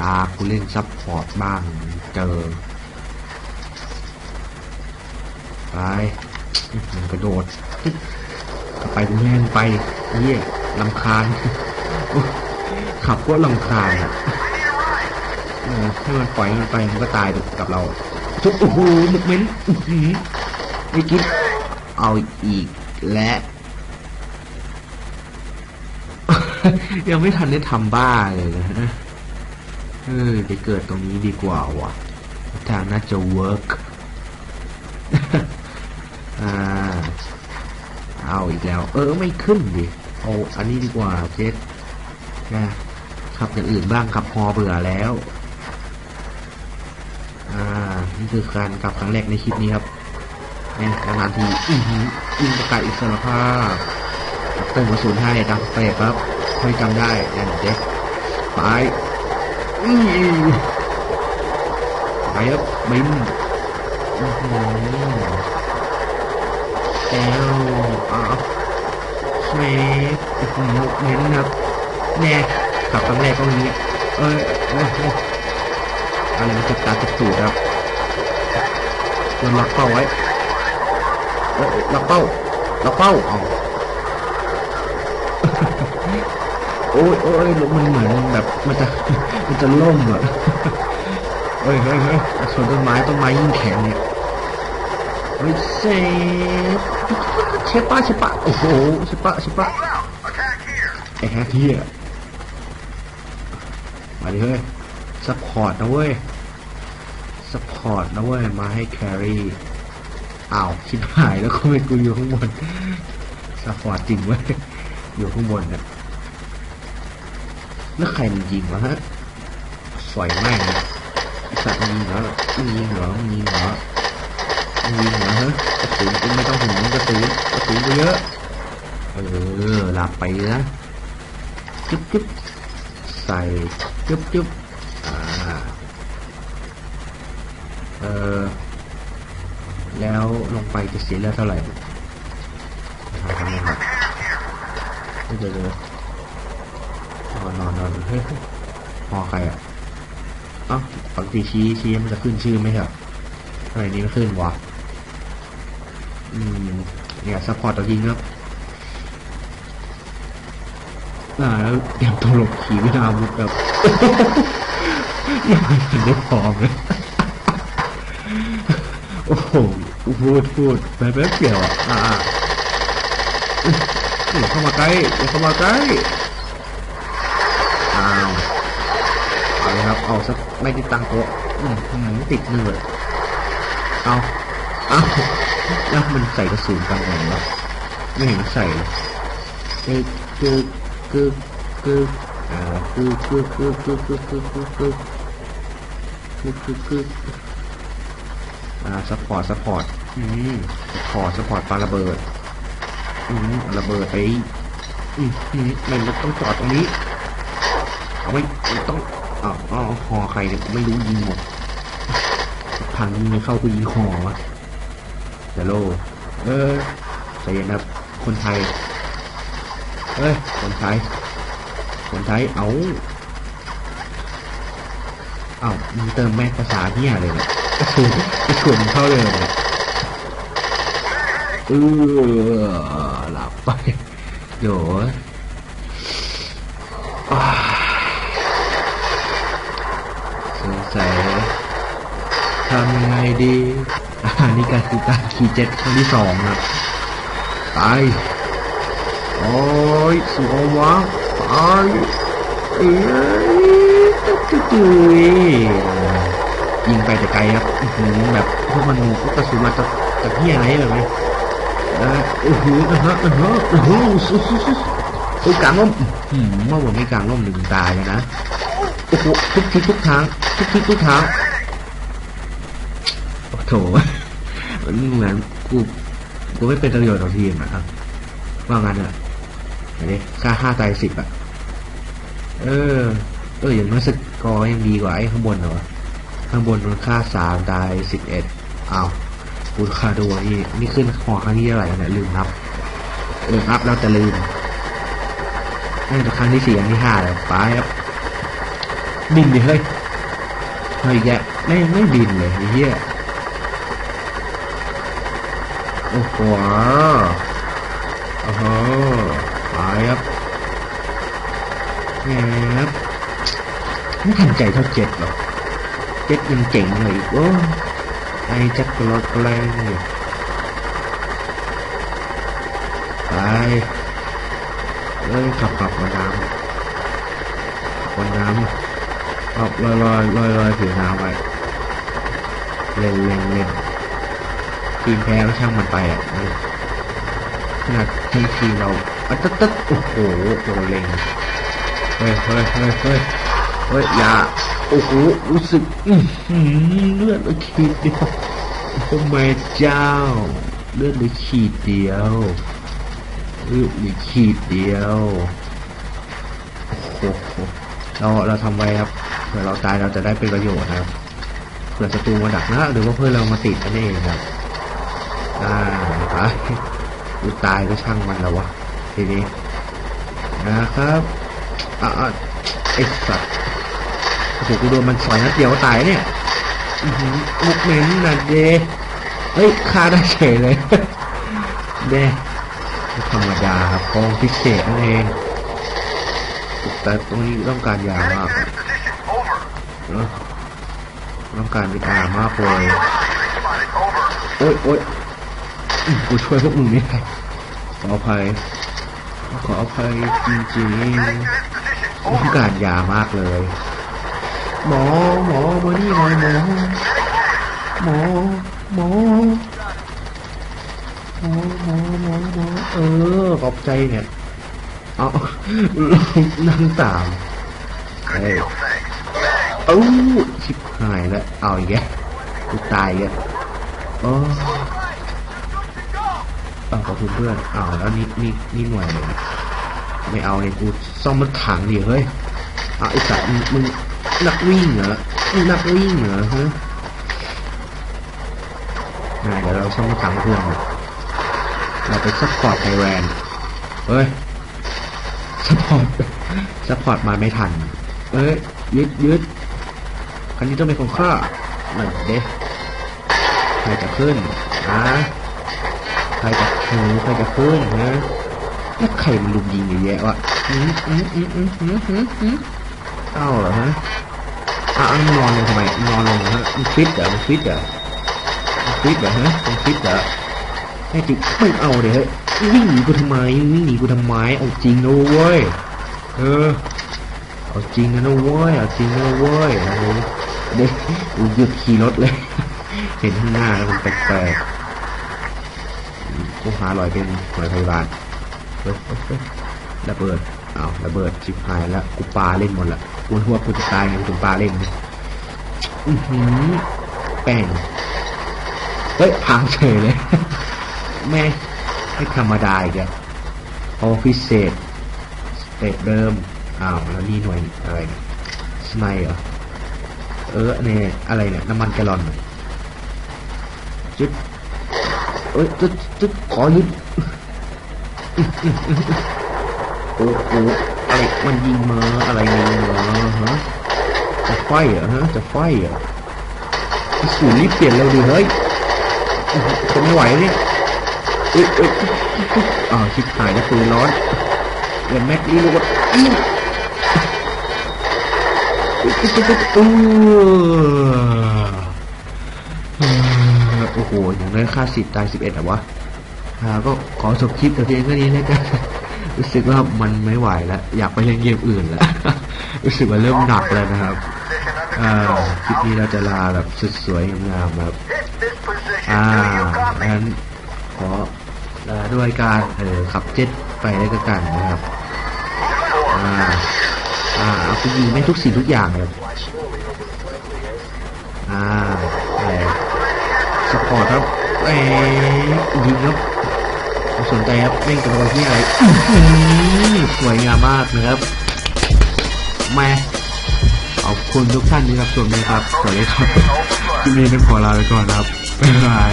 ตากูเล่นซับพอร์ตบ้างเจอไปกระโดดไปกูแม่งไปเยี่ยลำคาญขับก็ลำคาญอะให้มันปล่อยมันไปมันก็ตายกับเราทุกโอ้โหหมึกเหม็นไม่คิดเอาอีกและยังไม่ทันได้ทำบ้าเลยนะ เออไปเกิดตรงนี้ดีกว่าว่ะ ทางน่าจะเวิร์กอ่าเอาอีกแล้ว เออไม่ขึ้นดิเอาอันนี้ดีกว่าเจ็ดนะขับอย่างอื่นบ้างขับพอเบื่อแล้ว อ่า นี่คือการกลับครั้งแรกในคลิปนี้ครับนี่นานทีอือหือยิงประกาศอิสรภาพเติมกระสุนให้ดังเตะครับค่อยจำได้นั่นเด็กไป ไปครับบินอื้อหือแล้วอ้าวเมฟอื้อหือเน้นครับแน่กลับครั้งแรกก็อย่างนี้เอ้ยเอ้ยเอ้ยอะไรมันจะตาจะสูดครับโดนล็อกเป้าไว้ล็อกเป้าล็อกเป้าเอา โอ้ยโอ้ยมันเหมือนแบบมันจะมันจะล่มอะเฮ้ยเฮ้ยเฮ้ยส่วนต้นไม้ต้นไม้ยิ่งแข็งเนี่ยเฮ้ยเซฟเชปะเชปะโอ้โหเชปะเชปะไอ้แฮกเฮียมาดิเฮ้ยซัพพอร์ตนะเว้ยซัพพอร์ตนะเว้ยมาให้แครี่อ้าวชิบหายแล้วก็ไม่กูอยู่ข้างบนซัพพอร์ตจริงเว้ยอยู่ข้างบนเนี่ย แล้วใครมันยิงวะฮะสวยม่งเลยไอ้สัตว์มันยิงเหรอมันยิงเหรอมันยิงเหรอมันยิงเหรอฮะกระสุนไม่ต้องห่วงกระสุนกระสุนกูเยอะ เออหลับไปนะจุ๊บจุ๊บใส่จุ๊บจุ๊บอ่า เออแล้วลงไปจะเสียเลือดเท่าไหร่ทำไงครับเดี๋ยวเดี๋ย อนนอนนอนเฮ้ยพอใครอะเอ้าปกติชี้ชี้มันจะขึ้นชื่อไหมครับทำไมนี้ไม่ขึ้นวะอืมเนี่ยซัพพอร์ตตัวยิงครับอ่าแล้วเตรียมตัวหลบขี่วินาวุธแบบยังไม่ทันได้พร้อมเลยโอ้โหพูดพูดแป๊บๆเดียวอะอ่าอย่าเข้ามาใกล้อย่าเข้ามาใกล้ อ้าว เอาสักไม่ได้ตังโต๊ะอืมอืมติดเนื้อเอาเอาแล้วมันใส่กระสุนกันไงวะไม่เห็นใส่เลยเอ้คือคือคืออ่าคือคือคือคือคือคือคือคือคือคือคืออ่าซัพพอร์ตซัพพอร์ตอืมซัพพอร์ตซัพพอร์ตปาระเบิดอืมระเบิดไปอืมอืมมันต้องจอดตรงนี้เอาไม่ไม่ต้อง อ้าวอ้าวหอใครเนี่ยไม่รู้ยิงหมดพังยิงไม่เข้ากูยิงหอวะเดี๋ยวโลเออใจเย็นครับคนไทยเอ้ยคนไทยคนไทยเอาเอามึงเติมแม่ภาษาเนี่ยเลยเนี่ยกระสุนกระสุนเข้าเลยเนี่ยเออหลับไปโยอ้า สงสัย ทำยังไงดีอ่านี่ก็คือการขี่เจ็ตครั้งที่สองนะตายโอ้ยสวยวะตายเอ้ยตุ๊กตุ๊กตุ๊ยยิงไปแต่ไกลครับหือแบบพวกมันพวกกระสุนมาจากจากเฮียอะไรแบบนี้เอออื้อหือนะฮะอือฮะโอือหือสุดสุดสุดโอ้ยกลางร่มหือเมื่อวันไม่กลางร่มหนึ่งตายเลยนะโอ้โหทุกทิศทุกทางทุกทิศทุกทาง โถมันเหมือนกูกูไม่เป็นประโยชน์ต่อทีมนะครับ ว่างั้นอะอันนี้ค่าห้าตายสิบอะ เออเอออย่างน้อยสกอร์ยังดีกว่าไอ้ข้างบนเหรอวะข้างบนมันค่าสามตายสิบเอ็ดอ้าวกูค่าดูอันนี่นี่ขึ้นหอครั้งที่เท่าไหร่เนี่ยลืมนับเออนับแล้วแต่ลืมน่าจะครั้งที่สี่ครั้งที่ห้าแล้วไปครับบินดิเฮ้ยเฮ้ยแกไม่ไม่บินเลยเหี้ย โอ้โหอ้โหตายครับแหมไม่ทันใจเท่าเจ็ดหรอกเจ็ดยังเจ๋งเลยอีกโอ้ไอ้จักรรถแรงอยู่ไปเอ้ยขับขับมาน้ำบนน้ำขับลอยลอยลอยลอยผิวน้ำไว้เล่นเล่นเล่น ทีมแพ้ก็ช่างมันไปอะขนาดทีมทีเราอัดตึ๊ดตึ๊ดโอ้โหโดนเล็งเฮ้ยเฮ้ยเฮ้ยเฮ้ยเฮ้ยอย่าโอ้โหรู้สึกอื้อหือเลือดเลยขีดเดียวโอ้แม่เจ้า เลือดเลยขีดเดียวเลือดเลยขีดเดียวโอ้โหเราเราทำไว้ครับเผื่อเราตายเราจะได้เป็นประโยชน์นะครับเผื่อศัตรูมาดักหน้าหรือว่าเพื่อนเรามาติดนั่นเองครับ อ่าไปกูตายก็ช่างมันแล้ววะทีนี้นะครับอะอะไอ้สัตว์โอ้โหกูโดนมันสอยนัดเดียวก็ตายเนี่ยอื้อหือมุกเหม็นนะเดเฮ้ยฆ่าได้เฉยเลยเด้ธรรมดาครับกองพิเศษนั่นเองแต่ตรงนี้ต้องการยามากต้องการยามากเลยโอ๊ยโอ๊ย กูช่วยพวกมึงไม่ได้ขออภัย ขออภัยจริงๆต้องการยามากเลย หมอหมอมานี่หน่อยหมอหมอหมอหมอหมอหมอหมอเออขอบใจเนี่ยเอานั่งตามเฮ้เอ้าชิบหายแล้วเอาอีกแกกูตายอีกแล้ อ้เออขอบคุณเพื่อนอ้าวแล้วนี่นี่นี่หน่วยเลยไม่เอาเลยกูซ่อมรถถังดิเฮ้ยอ้าวไอ้สัตว์มึงนักวิ่งเหรอมึงนักวิ่งเหรอฮะน่าเดี๋ยวเราซ่อมถถังเพื่อนเราไปซัพพอร์ตไทแลนเฮ้ยซัพพอร์ตซัพพอร์ตมาไม่ทันเอ้ยยึดยึดคันนี้ต้องเป็นของข้าหน่อยเด้ใครจะขึ้นอะ ใครจะหนูใครจะขึ้นฮะแล้วใครมันลุมยิงเยอะแยะวะอืมอืมอืมอืมอืมอืมอืมเอ้าเหรอฮะอะอะมันอนลงทำไมนอนลงฮะมันฟิตเหรอมันฟิตเหรอมันฟิตเหรอฮะมันฟิตเหรอไอ้จิไม่เอาเดี๋ยวเฮ้ยวิ่งหนีกูทำไมวิ่งหนีกูทำไมเอาจริงนะเว้ยเออเอาจริงนะเว้ยเอาจริงนะเว้ยโอ้โหเด็กกูหยุดขี่รถเลย เห็นข้างหน้าแล้วมันแปลกๆ กูหาลอยเป็นหน่วยพยาบาลเฮ้ยเฮ้ยเฮ้ยระเบิดอ้าวระเบิดชิบหายแล้วกูปลาเล่นหมดละกูหัวกูจะตายไงกูถึงปาเล่นอือหือแป้งเฮ้ยพังเฉยเลยแม่ไม่ธรรมดาอีกอะออฟิเศษเตตเดิมอ้าวแล้วนี่หน่วยอะไรเนี่ยสไนเหรอเออเนี่ยอะไรเนี่ยน้ำมันแกลอนเหรอจุด อ้ยจุดจุดขอยึดโอ้โหอะไรมันยิงมาอะไรยิงมาฮะจะไฟเหรอฮะจะไฟเหรอสูนรีบเปลี่ยนเร็วดิเฮ้ยจะไม่ไหวเนี่ยเอ้ยเอ้ยอ้าวชิบหายแล้วปืนร้อนเดี๋ยวแม็กรีโหลดอื้อโอ้โห อย่างน้อยค่าสิทธิ์ตายสิบเอ็ดอะวะอ่าก็ขอจบคลิปแต่เพียงแค่นี้แล้วกันรู้สึกว่ามันไม่ไหวแล้ว อยากไปเล่นเกมอื่นแล้ว รู้สึกว่าเริ่มหนักแล้วนะครับอ่าคลิปนี้เราจะลาแบบสวยๆงามๆครับอ่างั้นขอลาด้วยการเออขับเจ็ตไปได้ก็กันนะครับอ่าอ่าเอาไปยิงได้ทุกสิ่งทุกอย่างเลยอ่า ครับเอ้ยยิงครับสนใจครับเล่นกับเราที่อะไรสวยงามมากนะครับแม่ขอบคุณทุกท่านที่รับชมนะครับสวัสดีครับคลิปนี้ต้องขอลาไปก่อนครับบ๊ายบาย